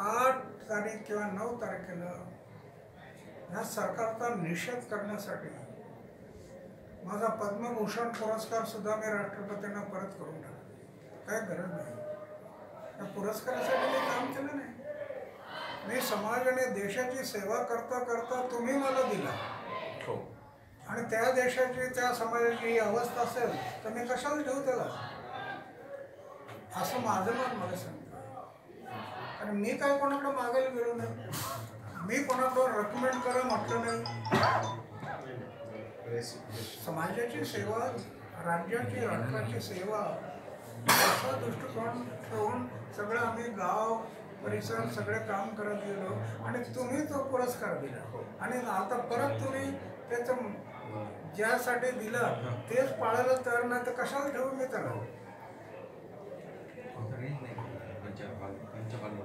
आठ तारीख किंवा नऊ तारखेला ह्या सरकारचा निषेध करण्यासाठी माझा पद्मभूषण पुरस्कार सुद्धा मी राष्ट्रपतींना परत करून टाकला. काय गरज नाही. त्या पुरस्कारासाठी मी काम केलं नाही. मी समाज आणि देशाची सेवा करता करता तुम्ही मला दिला. हो. आणि त्या देशाची त्या समाजाची ही अवस्था असेल तर मी कशाला ठेवू त्याला? असं माझं मत मला सांगतं आणि मी काय कोणाकडे मागायला गेलो नाही. मी कोणाकडं रेकमेंड करा म्हटलं नाही. समाजाची सेवा राज्याची राष्ट्राची सेवा असा दृष्टिकोन ठेवून सगळं आम्ही गाव परिसर सगळे काम करत गेलो आणि तुम्ही तो पुरस्कार दिला. आणि आता परत तुम्ही त्याचं ज्यासाठी दिलं तेच पाळायला तयार नाही तर कशाला ठेवू मी त्याला पंचपाल पंचपाल.